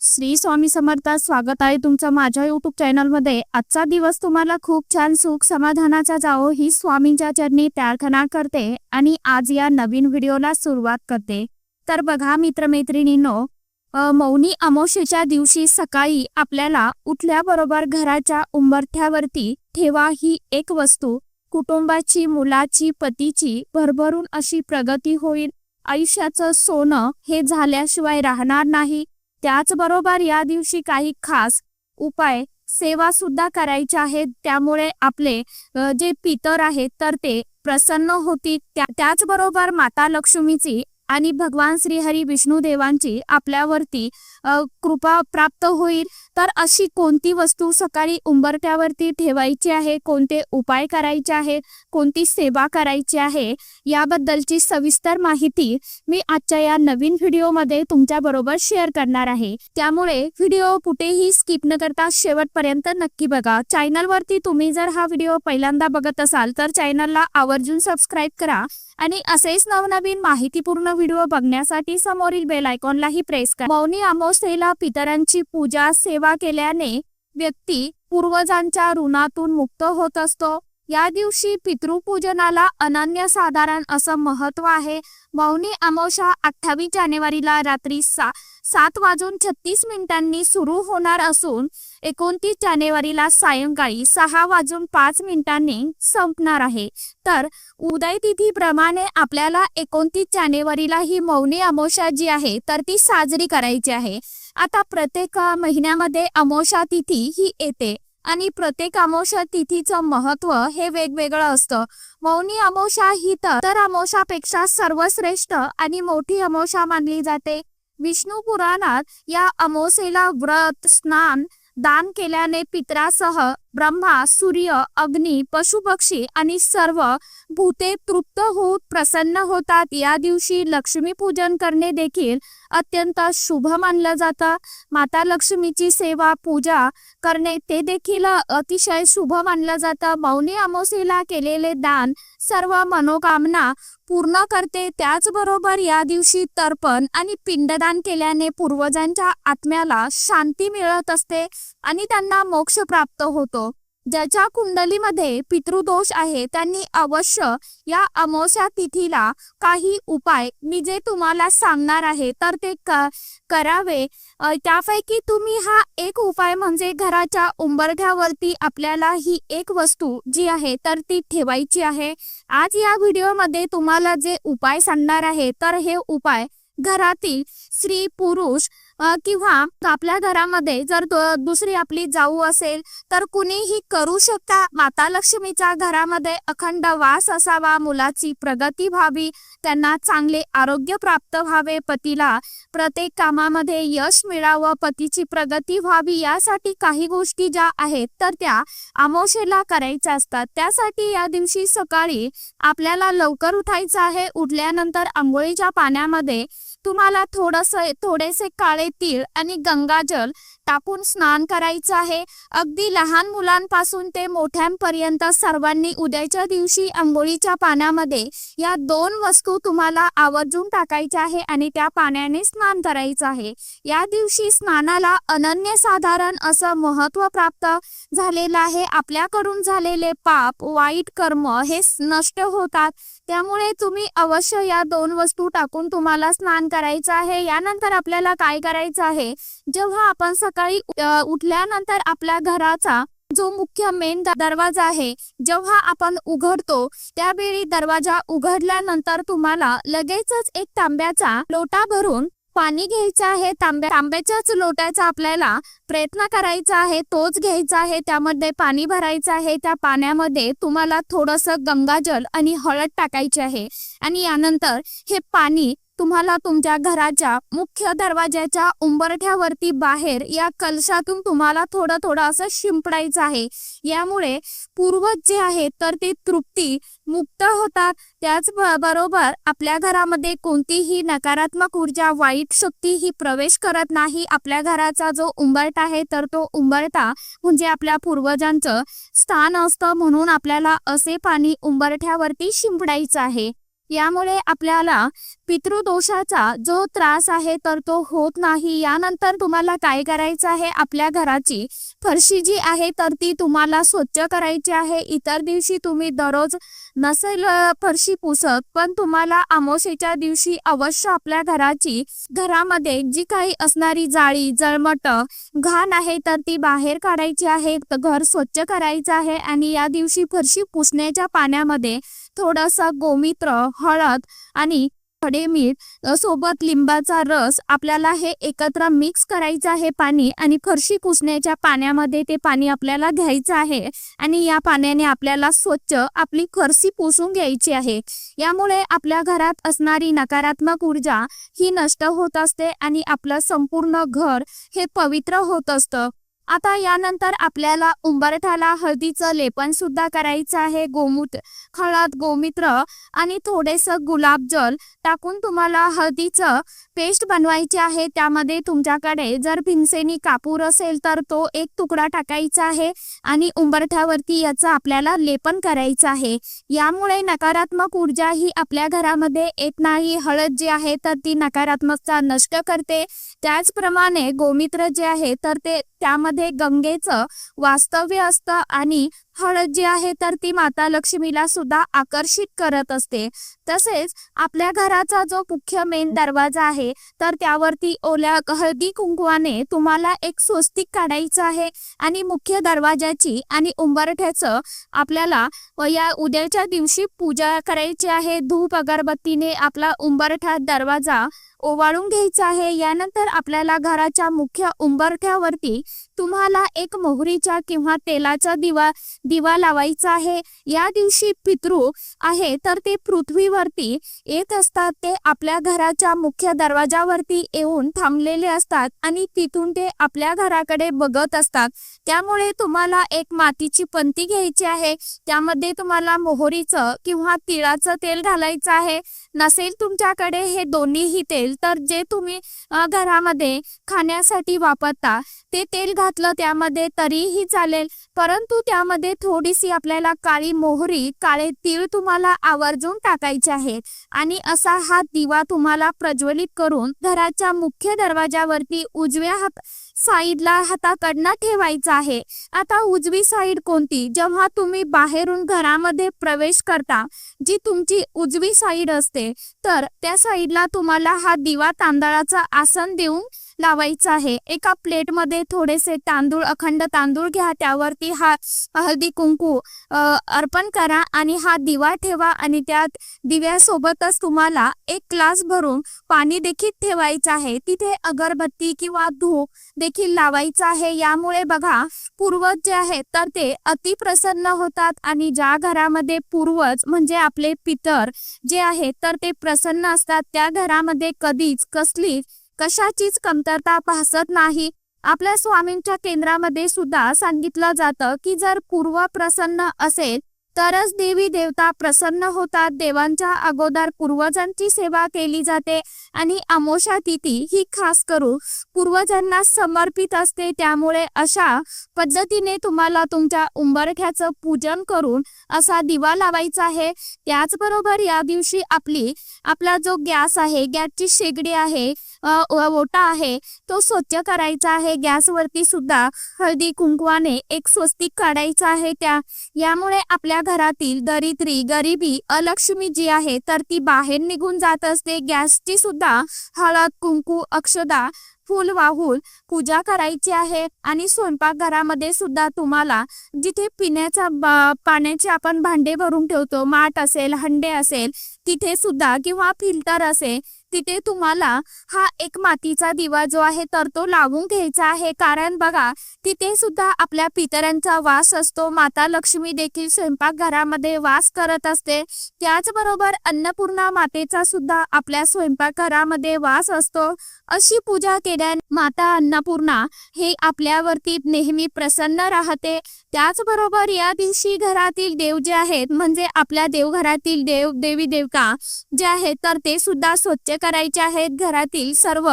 श्री स्वामी समर्थ स्वागत आहे तुमचं माझ्या युट्यूब चॅनलमध्ये आजचा दिवस तुम्हाला खूप छान सुख समाधानाचा जावो ही स्वामींच्या चरणी प्रार्थना करते आणि आज या नवीन व्हिडिओला सुरुवात करते. तर बघा मित्रमैत्रिणींनो मौनी अमावस्येच्या दिवशी सकाळी आपल्याला उठल्याबरोबर घराच्या उंबरठ्यावरती ठेवा ही एक वस्तू. कुटुंबाची मुलाची पतीची भरभरून अशी प्रगती होईल. आयुष्याचं सोनं हे झाल्याशिवाय राहणार नाही. त्याचबरोबर या दिवशी काही खास उपाय सेवा सुद्धा करायच्या आहेत. त्यामुळे आपले जे पितर आहेत तर ते प्रसन्न होतील. त्या- त्याचबरोबर माता लक्ष्मीची आणि भगवान श्रीहरी विष्णू देवांची आपल्यावरती कृपा प्राप्त होईल. तर अशी कोणती वस्तू सकाळी उंबरट्यावरती ठेवायची आहे? कोणते उपाय करायचे आहेत कोणती सेवा करायची आहे? याबद्दलची सविस्तर माहिती मी आजच्या या नवीन व्हिडिओमध्ये तुमच्या बरोबर शेअर करणार आहे. त्यामुळे व्हिडिओ कुठेही स्किप न करता शेवटपर्यंत नक्की बघा. चॅनलवरती तुम्ही जर हा व्हिडिओ पहिल्यांदा बघत असाल तर चॅनलला आवर्जून सबस्क्राईब करा आणि असेच नवनवीन माहितीपूर्ण व्हिडिओ बघण्यासाठी समोरील बेल आयकॉनलाही प्रेस करा. मौनी अमावस्येला पितरांची पूजा सेवा केल्याने व्यक्ती पूर्वजांच्या ऋणातून मुक्त होत असतो. या दिवशी पितृपूजनाला अनन्यसाधारण असं महत्त्व आहे. मौनी अमावस्या अठ्ठावीस जानेवारीला रात्री सा सात वाजून छत्तीस मिनिटांनी सुरू होणार असून एकोणतीस जानेवारीला सायंकाळी सहा वाजून पाच मिनिटांनी संपणार आहे. तर उदय तिथीप्रमाणे आपल्याला एकोणतीस जानेवारीला ही मौनी अमावस्या जी आहे तर ती साजरी करायची आहे. आता प्रत्येक महिन्यामध्ये अमावस्या तिथी ही येते. आणि प्रत्येक अमावस्या तिथीचं महत्त्व हे वेगवेगळं असतं. मौनी अमावस्या ही तर तर अमावस्यापेक्षा सर्वश्रेष्ठ आणि मोठी अमावस्या मानली जाते. विष्णू पुराणात या अमावस्येला व्रत स्नान दान केल्याने पित्रासह ब्रह्मा सूर्य अग्नी पशुपक्षी आणि सर्व भूते तृप्त होऊन प्रसन्न होतात. या दिवशी लक्ष्मी पूजन करणे देखील अत्यंत शुभ मानलं जातं. माता लक्ष्मीची सेवा पूजा करणे ते देखील अतिशय शुभ मानलं जातं. मौनी अमावस्येला केलेले दान सर्व मनोकामना पूर्ण करते त्याचबरोबर या दिवशी तर्पण आणि पिंडदान केल्याने पूर्वजांच्या आत्म्याला शांती मिळत असते आणि त्यांना मोक्ष प्राप्त होतो. ज्याच्या कुंडलीमध्ये पितृदोष आहे त्यांनी अवश्य या अमावस्या तिथीला काही उपाय मी जे तुम्हाला सांगणार आहे तर ते करावे. त्यापैकी तुम्ही हा एक उपाय म्हणजे घराच्या उंबरठ्यावरती आपल्याला ही एक वस्तू जी आहे तर ती ठेवायची आहे. आज या व्हिडिओमध्ये तुम्हाला जे उपाय सांगणार आहे तर हे उपाय घरातील स्त्री पुरुष किंवा आपल्या घरामध्ये जर दुसरी आपली जाऊ असेल तर कुणीही करू शकता. माता लक्ष्मीच्या घरामध्ये अखंड वास असावा. मुलाची प्रगती व्हावी. त्यांना चांगले आरोग्य प्राप्त व्हावे. पतीला प्रत्येक कामामध्ये यश मिळावं. पतीची प्रगती व्हावी. यासाठी काही गोष्टी ज्या आहेत तर त्या आमोशेला करायच्या असतात. त्यासाठी या दिवशी सकाळी आपल्याला लवकर उठायचं आहे. उठल्यानंतर आंघोळीच्या पाण्यामध्ये तुम्हाला थोडस थोडेसे काळे तीळ आणि गंगाजल टाकून स्नान करायचं आहे. अगदी लहान मुलांपासून ते मोठ्यांपर्यंत सर्वांनी उद्याच्या दिवशी आंघोळीच्या पाण्यामध्ये या दोन वस्तू तुम्हाला आवर्जून टाकायच्या आहे आणि त्या पाण्याने स्नान करायचं आहे. या दिवशी स्नानाला अनन्यसाधारण असं महत्त्व प्राप्त झालेलं आहे. आपल्याकडून झालेले पाप वाईट कर्म हे नष्ट होतात. त्यामुळे तुम्ही अवश्य या दोन वस्तू टाकून तुम्हाला स्नान करायचं आहे. यानंतर आपल्याला काय करायचं आहे? जेव्हा आपण सकाळी उठल्यानंतर आपल्या घराचा जो मुख्य मेन दरवाजा आहे जेव्हा आपण उघडतो त्यावेळी दरवाजा उघडल्यानंतर तुम्हाला लगेचच एक तांब्याचा लोटा भरून पाणी घ्यायचं आहे तांब्या तांब्याच्याच लोट्याचा आपल्याला प्रयत्न करायचा आहे तोच घ्यायचा आहे त्यामध्ये पाणी भरायचं आहे त्या पाण्यामध्ये तुम्हाला थोडंसं गंगाजल आणि हळद टाकायची आहे. आणि यानंतर हे पाणी तुम्हाला तुमच्या घराच्या मुख्य दरवाजाच्या उंबरठ्यावरती बाहेर या कलशातून तुम्हाला थोडं थोडं असं शिंपडायचं आहे. यामुळे पूर्वज जे आहेत तर ते तृप्ती मुक्त होतात. त्याच बरोबर आपल्या घरामध्ये कोणतीही नकारात्मक ऊर्जा वाईट शक्ती ही प्रवेश करत नाही. आपल्या घराचा जो उंबरठा आहे तर तो उंबरटा म्हणजे आपल्या पूर्वजांचं स्थान असतं म्हणून आपल्याला असे पाणी उंबरठ्यावरती शिंपडायचं आहे. यामुळे आपल्याला पितृदोषाचा जो त्रास आहे तर तो होत नाही. यानंतर तुम्हाला काय करायचं आहे? आपल्या घराची फरशी जी आहे तर ती तुम्हाला स्वच्छ करायची आहे. इतर दिवशी तुम्ही दररोज नसेल फरशी पुसत पण तुम्हाला अमावस्येच्या दिवशी अवश्य आपल्या घराची घरामध्ये जी काही असणारी जाळी जळमट घाण आहे तर ती बाहेर काढायची आहे घर स्वच्छ करायचं आहे आणि या दिवशी फरशी पुसण्याच्या पाण्यामध्ये थोडंसं गोमित्र हळद आणि खडे मीठ सोबत लिंबाचा रस आपल्याला हे एकत्र मिक्स करायचं आहे पाणी आणि फरशी पुसण्याच्या पाण्यामध्ये ते पाणी आपल्याला घ्यायचं आहे आणि या पाण्याने आपल्याला स्वच्छ आपली फरशी पुसून घ्यायची आहे. यामुळे आपल्या घरात असणारी नकारात्मक ऊर्जा ही नष्ट होत असते आणि आपलं संपूर्ण घर हे पवित्र होत असतं. आता यानंतर आपल्याला उंबरठाला हळदीचं लेपन सुद्धा करायचं आहे. गोमूत हळद गोमित्र आणि थोडेसं गुलाबजल टाकून तुम्हाला हळदीचं पेस्ट बनवायची आहे. त्यामध्ये तुमच्याकडे जर भिंसेनी कापूर असेल तर तो एक तुकडा टाकायचा आहे आणि उंबरठ्यावरती याचं आपल्याला लेपन करायचं आहे. यामुळे नकारात्मक ऊर्जा ही आपल्या घरामध्ये येत नाही. हळद जी आहे तर ती नकारात्मकता नष्ट करते. त्याचप्रमाणे गोमित्र जे आहे तर ते त्यामध्ये गंगेचं वास्तव्य असतं आणि हळद जी आहे तर ती माता लक्ष्मीला सुद्धा आकर्षित करत असते. तसेच आपल्या घराचा जो मुख्य मेन दरवाजा आहे तर त्यावरती ओल्या हळदी कुंकवाने तुम्हाला एक स्वस्तिक काढायचं आहे आणि मुख्य दरवाजाची आणि उंबरठ्याचं आपल्याला या उद्याच्या दिवशी पूजा करायची आहे. धूप अगरबत्तीने आपला उंबरठा दरवाजा ओवाळून घ्यायचा आहे. यानंतर आपल्याला घराच्या मुख्य उंबरठ्यावरती तुम्हाला एक मोहरीचा किंवा तेलाचा दिवा दिवा लावायचा आहे. या दिवशी पितृ आहे तर ते पृथ्वीवरती येत असतात. ते आपल्या घराच्या मुख्य दरवाजावरती येऊन थांबलेले असतात आणि तिथून ते आपल्या घराकडे बघत असतात. त्यामुळे तुम्हाला एक मातीची पंती घ्यायची आहे. त्यामध्ये तुम्हाला मोहरीचं किंवा तिळाचं तेल घालायचं आहे. नसेल तुमच्याकडे हे दोन्हीही तेल तर जे तुम्ही घरामध्ये खाण्यासाठी वापरता ते तेल घातलं त्यामध्ये तरीही चालेल. परंतु त्यामध्ये थोडीशी आपल्याला काळी मोहरी काळे तीळ तुम्हाला आवर्जून टाकायचे आहेत. आणि असा हा दिवा तुम्हाला प्रज्वलित करून घराच्या मुख्य दरवाजावरती उजव्या हात साईडला हाताकडनं ठेवायचा आहे. आता उजवी साईड कोणती? जेव्हा तुम्ही बाहेरून घरामध्ये प्रवेश करता जी तुमची उजवी साईड असते तर त्या साईडला तुम्हाला हा दिवा तांदळाचा आसन देऊन लावायचं आहे. एका प्लेटमध्ये थोडेसे तांदूळ अखंड तांदूळ घ्या. त्यावरती हा हळदी कुंकू अर्पण करा आणि हा दिवा ठेवा आणि त्यात दिव्यासोबतच तुम्हाला एक ग्लास भरून पाणी देखील ठेवायचं आहे. तिथे अगरबत्ती किंवा धूप देखील लावायचा आहे. यामुळे बघा पूर्वज जे आहेत तर ते अतिप्रसन्न होतात आणि ज्या घरामध्ये पूर्वज म्हणजे आपले पितर जे आहेत तर ते प्रसन्न असतात. त्या घरामध्ये कधीच कसलीच कशाचीच कमतरता भासत नाही. आपल्या स्वामींच्या केंद्रामध्ये सुद्धा सांगितलं जातं की जर पूर्व प्रसन्न असेल तरच देवी देवता प्रसन्न होतात. देवांच्या अगोदर पूर्वजांची सेवा केली जाते आणि अमोशा तिथी ही खास करून पूर्वजांना समर्पित असते. त्यामुळे अशा पद्धतीने तुम्हाला तुमच्या उंबरठ्याचं पूजन करून असा दिवा लावायचा आहे. त्याचबरोबर या दिवशी आपली आपला जो गॅस आहे गॅसची शेगडी आहे ओटा आहे तो स्वच्छ करायचा आहे. गॅसवरती सुद्धा हळदी कुंकवाने एक स्वस्तिक काढायचा आहे. त्या यामुळे आपल्या घरातील दरिद्री गरिबी अलक्ष्मी जी आहे तर ती बाहेर निघून जात असते. गॅसची सुद्धा हळद कुंकू अक्षदा फूल वाहून पूजा करायची आहे. आणि स्वयंपाकघरामध्ये सुद्धा तुम्हाला जिथे पिण्याचा पाण्याचे आपण भांडे भरून ठेवतो माठ असेल हंडे असेल तिथे सुद्धा किंवा फिल्टर असेल तिथे तुम्हाला हा एक मातीचा दिवा जो आहे तर तो लावून घ्यायचा आहे. कारण बघा तिथे सुद्धा आपल्या पितरांचा वास असतो. माता लक्ष्मी देखील स्वयंपाकघरामध्ये वास करत असते. त्याचबरोबर अन्नपूर्णा मातेचा सुद्धा आपल्या स्वयंपाकघरामध्ये वास असतो. अशी पूजा केल्याने माता अन्नपूर्णा हे आपल्यावरती नेहमी प्रसन्न राहते. त्याचबरोबर या दिवशी घरातील देव जे आहेत म्हणजे आपल्या देवघरातील देव देवी देवता जे आहेत तर ते सुद्धा स्वच्छ करायचे आहेत. घरातील सर्व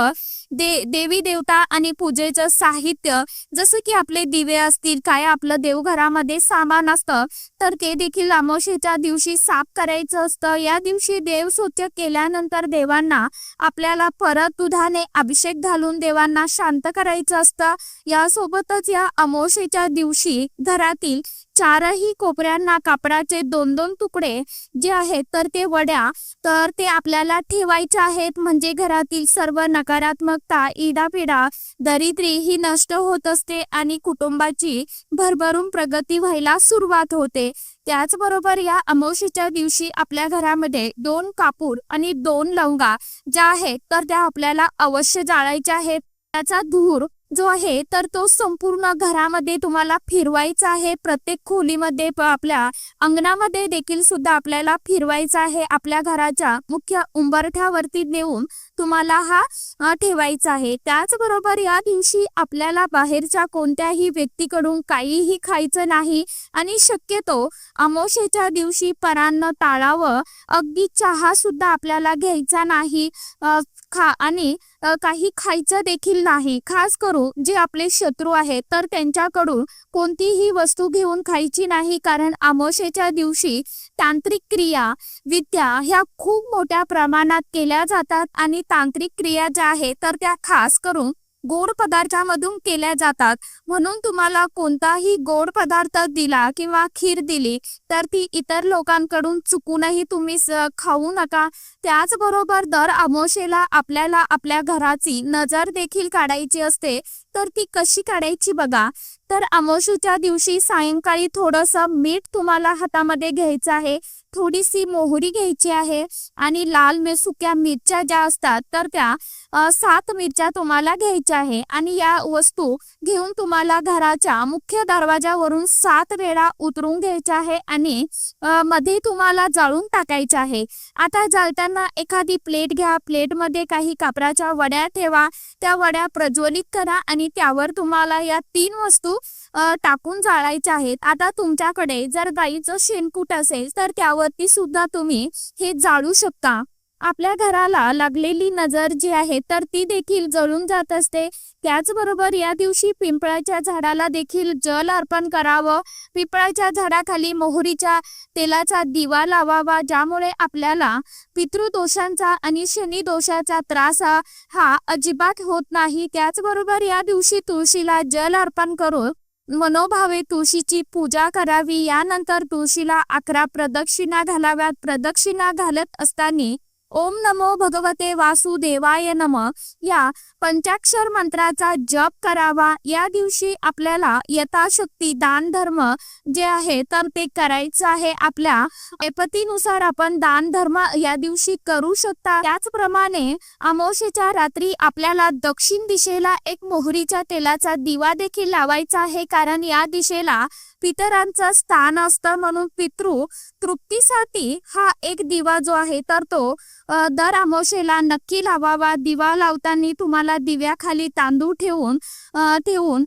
दे देवी देवता आणि पूजेचं साहित्य जसं की आपले दिवे असतील काय आपलं देवघरामध्ये सामान असतं तर ते देखील अमावशेच्या दिवशी साफ करायचं असतं. या दिवशी देव स्वच्छ केल्यानंतर देवांना आपल्याला परत दुधाने अभिषेक घालून देवांना शांत करायचं असतं. यासोबतच या अमावशेच्या दिवशी घरातील चारही कोपऱ्यांना कापडाचे दोन दोन तुकडे जे आहेत तर ते वड्या तर ते आपल्याला ठेवायचे आहेत. म्हणजे घरातील सर्व नकारात्मकता इडापिडा दरिद्री ही नष्ट होत असते आणि कुटुंबाची भरभरून प्रगती व्हायला सुरुवात होते. त्याचबरोबर या अमावशीच्या दिवशी आपल्या घरामध्ये दोन कापूर आणि दोन लवंगा ज्या आहेत तर त्या आपल्याला अवश्य जाळायच्या आहेत. त्याचा धूर जो आहे तर तो संपूर्ण घरामध्ये तुम्हाला फिरवायचा आहे. प्रत्येक खोलीमध्ये आपल्या अंगणामध्ये देखील सुद्धा आपल्याला फिरवायचा आहे. आपल्या घराच्या मुख्य उंबरठ्यावरती नेऊन तुम्हाला हा ठेवायचा आहे. त्याचबरोबर या दिवशी आपल्याला बाहेरच्या कोणत्याही व्यक्तीकडून काहीही खायचं नाही आणि शक्यतो अमोशेच्या दिवशी परान्न टाळावं अगदी चहा सुद्धा आपल्याला घ्यायचा नाही. खा आणि काही खायचं देखील नाही. खास करून जे आपले शत्रू आहेत तर त्यांच्याकडून कोणतीही वस्तू घेऊन खायची नाही. कारण अमावस्येच्या दिवशी तांत्रिक क्रिया विद्या ह्या खूप मोठ्या प्रमाणात केल्या जातात आणि तांत्रिक क्रिया ज्या आहेत तर त्या खास करून गोड पदार्थामधून केल्या जातात. म्हणून तुम्हाला कोणताही गोड पदार्थ दिला किंवा खीर दिली तर ती इतर लोकांकडून चुकूनही तुम्ही खाऊ नका. त्याचबरोबर दर आमोशेला आपल्याला आपल्या घराची नजर देखील काढायची असते तर ती कशी काढायची बघा. तर अमोशूच्या दिवशी सायंकाळी थोडंसं मीठ तुम्हाला हातामध्ये घ्यायचं आहे थोडीशी मोहरी घ्यायची आहे आणि लाल मे सुक्या मिरच्या ज्या असतात तर त्या सात मिरच्या तुम्हाला घ्यायच्या आहे आणि या वस्तू घेऊन तुम्हाला घराच्या मुख्य दरवाजावरून सात वेळा उतरून घ्यायच्या आहे आणि मध्ये तुम्हाला जाळून टाकायचे आहे. आता जाळताना एखादी प्लेट घ्या प्लेटमध्ये काही कापराच्या वड्या ठेवा त्या वड्या प्रज्वलित करा आणि त्यावर तुम्हाला या तीन वस्तू टाकून जाळायच्या आहेत. आता तुमच्याकडे जर गाईचं शेणकूट असेल तर त्यावरती सुद्धा तुम्ही हे जाळू शकता. आपल्या घराला लागलेली नजर जी आहे तर ती देखील जळून जात असते. त्याचबरोबर या दिवशी पिंपळाच्या झाडाला देखील जल अर्पण करावं. पिंपळाच्या झाडाखाली मोहरीच्या तेलाचा दिवा लावावा ज्यामुळे आपल्याला पितृदोषांचा आणि शनी दोषाचा त्रास हा हा अजिबात होत नाही. त्याचबरोबर या दिवशी तुळशीला जल अर्पण करून मनोभावे तुळशीची पूजा करावी. यानंतर तुळशीला अकरा प्रदक्षिणा घालाव्यात. प्रदक्षिणा घालत असताना ओम नमो भगवते वासुदेवाय नम. या पंचाक्षर मंत्राचा जप करावा. या दिवशी आपल्याला यथाशक्ती दान धर्म जे आहे तर ते करायचं आहे. आपल्या ऐपतीनुसार आपण दान धर्म या दिवशी करू शकता. त्याचप्रमाणे अमोशेच्या रात्री आपल्याला दक्षिण दिशेला एक मोहरीच्या तेलाचा दिवा देखील लावायचा आहे. कारण या दिशेला पितरांचं स्थान असतं म्हणून पितृ तृप्तीसाठी हा एक दिवा जो आहे तर तो दर अमावस्येला नक्की लावावा. दिवा लावताना तुम्हाला दिव्याखाली तांदूळ ठेवून ठेवून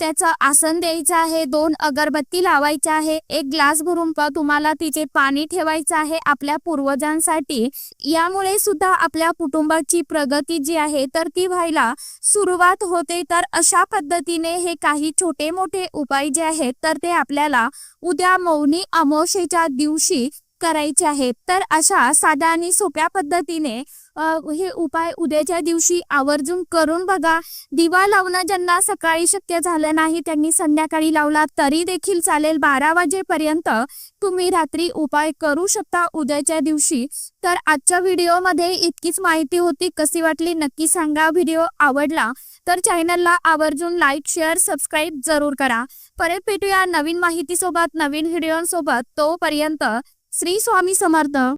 त्याचं आसन द्यायचं आहे. दोन अगरबत्ती लावायच्या आहे. एक ग्लास भरून तुम्हाला तिचे पाणी ठेवायचं आहे आपल्या पूर्वजांसाठी. यामुळे सुद्धा आपल्या कुटुंबाची प्रगती जी आहे तर ती व्हायला सुरुवात होते. तर अशा पद्धतीने हे काही छोटे मोठे उपाय जे आहेत तर ते आपल्याला उद्या मौनी अमावशेच्या दिवशी करायचे आहेत तर अशा साध्या आणि सोप्या पद्धतीने हे उपाय उद्याच्या दिवशी आवर्जून करून बघा. दिवा लावणं ज्यांना सकाळी शक्य झालं नाही त्यांनी संध्याकाळी लावला तरी देखील चालेल. बारा वाजेपर्यंत तुम्ही रात्री उपाय करू शकता उद्याच्या दिवशी. तर आजच्या व्हिडिओमध्ये इतकीच माहिती होती. कशी वाटली नक्की सांगा. व्हिडिओ आवडला तर चॅनलला आवर्जून लाईक शेअर सबस्क्राईब जरूर करा. परत भेटूया नवीन माहितीसोबत नवीन व्हिडिओसोबत. तोपर्यंत श्री स्वामी समर्थ.